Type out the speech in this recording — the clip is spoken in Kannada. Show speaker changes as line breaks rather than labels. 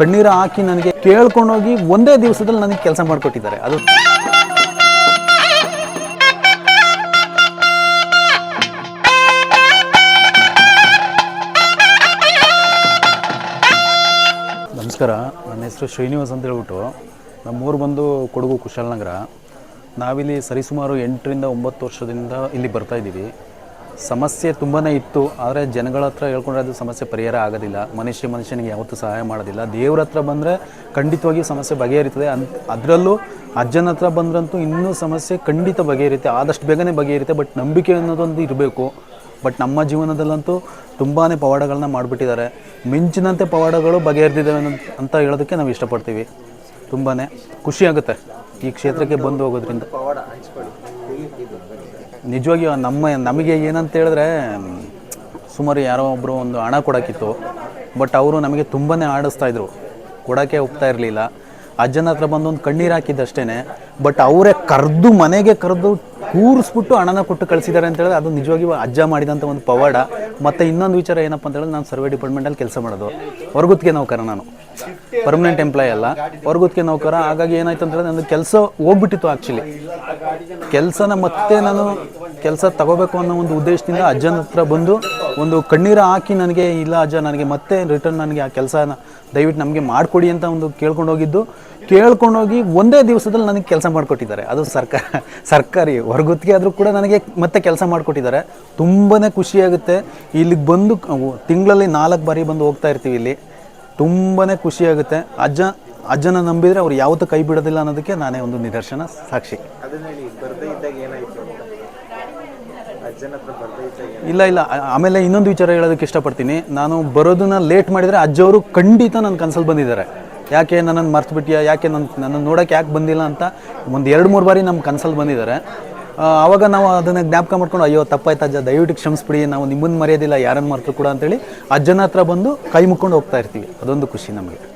ಕಣ್ಣೀರ ಹಾಕಿ ನನಗೆ ಕೇಳ್ಕೊಂಡೋಗಿ ಒಂದೇ ದಿವಸದಲ್ಲಿ ನನಗೆ ಕೆಲಸ ಮಾಡಿಕೊಟ್ಟಿದ್ದಾರೆ ಅದು ನಮಸ್ಕಾರ ನನ್ನ ಹೆಸರು ಶ್ರೀನಿವಾಸ್ ಅಂತ ಹೇಳ್ಬಿಟ್ಟು ನಮ್ಮೂರು ಬಂದು ಕೊಡಗು ಕುಶಾಲನಗರ ನಾವಿಲ್ಲಿ ಸರಿಸುಮಾರು ಎಂಟರಿಂದ ಒಂಬತ್ತು ವರ್ಷದಿಂದ ಇಲ್ಲಿ ಬರ್ತಾ ಇದ್ದೀವಿ ಸಮಸ್ಯೆ ತುಂಬಾ ಇತ್ತು ಆದರೆ ಜನಗಳ ಹತ್ರ ಹೇಳ್ಕೊಂಡ್ರೆ ಅದು ಸಮಸ್ಯೆ ಪರಿಹಾರ ಆಗೋದಿಲ್ಲ ಮನುಷ್ಯ ಮನುಷ್ಯನಿಗೆ ಯಾವತ್ತೂ ಸಹಾಯ ಮಾಡೋದಿಲ್ಲ ದೇವ್ರ ಹತ್ರ ಬಂದರೆ ಖಂಡಿತವಾಗಿ ಸಮಸ್ಯೆ ಬಗೆಹರಿತದೆ ಅನ್ ಅದರಲ್ಲೂ ಅಜ್ಜನ ಹತ್ರ ಬಂದ್ರಂತೂ ಇನ್ನೂ ಸಮಸ್ಯೆ ಖಂಡಿತ ಬಗೆಹರಿಯುತ್ತೆ ಆದಷ್ಟು ಬೇಗನೆ ಬಗೆಹರಿಯುತ್ತೆ ಬಟ್ ನಂಬಿಕೆ ಅನ್ನೋದೊಂದು ಇರಬೇಕು ಬಟ್ ನಮ್ಮ ಜೀವನದಲ್ಲಂತೂ ತುಂಬಾ ಪವಾಡಗಳನ್ನ ಮಾಡಿಬಿಟ್ಟಿದ್ದಾರೆ ಮಿಂಚಿನಂತೆ ಪವಾಡಗಳು ಬಗೆಹರಿದಿದ್ದಾವೆ ಅಂತ ಹೇಳೋದಕ್ಕೆ ನಾವು ಇಷ್ಟಪಡ್ತೀವಿ ತುಂಬಾ ಖುಷಿಯಾಗುತ್ತೆ ಈ ಕ್ಷೇತ್ರಕ್ಕೆ ಬಂದು ಹೋಗೋದ್ರಿಂದ ನಿಜವಾಗಿ ನಮ್ಮ ನಮಗೆ ಏನಂತ ಹೇಳಿದ್ರೆ ಸುಮಾರು ಯಾರೋ ಒಬ್ಬರು ಒಂದು ಹಣ ಕೊಡೋಕ್ಕಿತ್ತು ಬಟ್ ಅವರು ನಮಗೆ ತುಂಬಾ ಆಡಿಸ್ತಾಯಿದ್ರು ಕೊಡೋಕ್ಕೆ ಹೋಗ್ತಾ ಇರಲಿಲ್ಲ ಅಜ್ಜನ ಹತ್ರ ಬಂದು ಒಂದು ಕಣ್ಣೀರು ಹಾಕಿದ್ದಷ್ಟೇ ಬಟ್ ಅವರೇ ಕರೆದು ಮನೆಗೆ ಕರೆದು ಕೂರಿಸ್ಬಿಟ್ಟು ಹಣನ ಕೊಟ್ಟು ಕಳಿಸಿದ್ದಾರೆ ಅಂತ ಹೇಳಿದ್ರೆ ಅದು ನಿಜವಾಗಿ ಅಜ್ಜ ಮಾಡಿದಂಥ ಒಂದು ಪವಾಡ ಮತ್ತು ಇನ್ನೊಂದು ವಿಚಾರ ಏನಪ್ಪ ಅಂತ ಹೇಳಿದ್ರೆ ನಾನು ಸರ್ವೆ ಡಿಪಾರ್ಟ್ಮೆಂಟಲ್ಲಿ ಕೆಲಸ ಮಾಡೋದು ಹೊರಗುತ್ತಿಗೆ ನೌಕರ ನಾನು ಪರ್ಮನೆಂಟ್ ಎಂಪ್ಲಾಯ್ ಅಲ್ಲ ಹೊರಗುತ್ತಿಗೆ ನೌಕರ ಹಾಗಾಗಿ ಏನಾಯ್ತು ಅಂತ ಹೇಳಿದ್ರೆ ನನ್ನ ಕೆಲಸ ಹೋಗ್ಬಿಟ್ಟಿತ್ತು ಆ್ಯಕ್ಚುಲಿ ಕೆಲಸನ ಮತ್ತೆ ನಾನು ಕೆಲಸ ತಗೋಬೇಕು ಅನ್ನೋ ಒಂದು ಉದ್ದೇಶದಿಂದ ಅಜ್ಜನ ಹತ್ರ ಬಂದು ಒಂದು ಕಣ್ಣೀರು ಹಾಕಿ ನನಗೆ ಇಲ್ಲ ಅಜ್ಜ ನನಗೆ ಮತ್ತೆ ರಿಟರ್ನ್ ನನಗೆ ಆ ಕೆಲಸನ ದಯವಿಟ್ಟು ನಮಗೆ ಮಾಡಿಕೊಡಿ ಅಂತ ಒಂದು ಕೇಳ್ಕೊಂಡೋಗಿದ್ದು ಕೇಳ್ಕೊಂಡೋಗಿ ಒಂದೇ ದಿವಸದಲ್ಲಿ ನನಗೆ ಕೆಲಸ ಮಾಡಿಕೊಟ್ಟಿದ್ದಾರೆ ಅದು ಸರ್ಕಾರ ಸರ್ಕಾರಿ ಹೊರಗುತ್ತಿಗೆ ಆದರೂ ಕೂಡ ನನಗೆ ಮತ್ತೆ ಕೆಲಸ ಮಾಡಿಕೊಟ್ಟಿದ್ದಾರೆ ತುಂಬಾ ಖುಷಿಯಾಗುತ್ತೆ ಇಲ್ಲಿಗೆ ಬಂದು ತಿಂಗಳಲ್ಲಿ ನಾಲ್ಕು ಬಾರಿ ಬಂದು ಹೋಗ್ತಾ ಇರ್ತೀವಿ ಇಲ್ಲಿ ತುಂಬಾ ಖುಷಿಯಾಗುತ್ತೆ ಅಜ್ಜ ಅಜ್ಜನ ನಂಬಿದರೆ ಅವ್ರು ಯಾವತ್ತೂ ಕೈ ಬಿಡೋದಿಲ್ಲ ಅನ್ನೋದಕ್ಕೆ ನಾನೇ ಒಂದು ನಿದರ್ಶನ ಸಾಕ್ಷಿ ಇಲ್ಲ ಇಲ್ಲ ಆಮೇಲೆ ಇನ್ನೊಂದು ವಿಚಾರ ಹೇಳೋದಕ್ಕೆ ಇಷ್ಟಪಡ್ತೀನಿ ನಾನು ಬರೋದನ್ನ ಲೇಟ್ ಮಾಡಿದರೆ ಅಜ್ಜವರು ಖಂಡಿತ ನನ್ನ ಕನ್ಸಲ್ ಬಂದಿದ್ದಾರೆ ಯಾಕೆ ನನ್ನನ್ನು ಮರ್ತ್ಬಿಟ್ಟಿಯಾ ಯಾಕೆ ನನ್ನ ನನ್ನನ್ನು ನೋಡೋಕ್ಕೆ ಯಾಕೆ ಬಂದಿಲ್ಲ ಅಂತ ಒಂದು ಎರಡು ಮೂರು ಬಾರಿ ನಮ್ಮ ಕನ್ಸಲ್ ಬಂದಿದ್ದಾರೆ ಆವಾಗ ನಾವು ಅದನ್ನು ಜ್ಞಾಪಕ ಮಾಡ್ಕೊಂಡು ಅಯ್ಯೋ ತಪ್ಪಾಯ್ತು ಅಜ್ಜ ದಯವಿಟ್ಟು ಕ್ಷಮಿಸ್ಬಿಡಿ ನಾವು ನಿಮ್ಮನ್ನು ಮರೆಯೋದಿಲ್ಲ ಯಾರನ್ನು ಮರೆತು ಕೂಡ ಅಂತೇಳಿ ಅಜ್ಜನ ಹತ್ರ ಬಂದು ಕೈ ಮುಕ್ಕೊಂಡು ಹೋಗ್ತಾ ಇರ್ತೀವಿ ಅದೊಂದು ಖುಷಿ ನಮಗೆ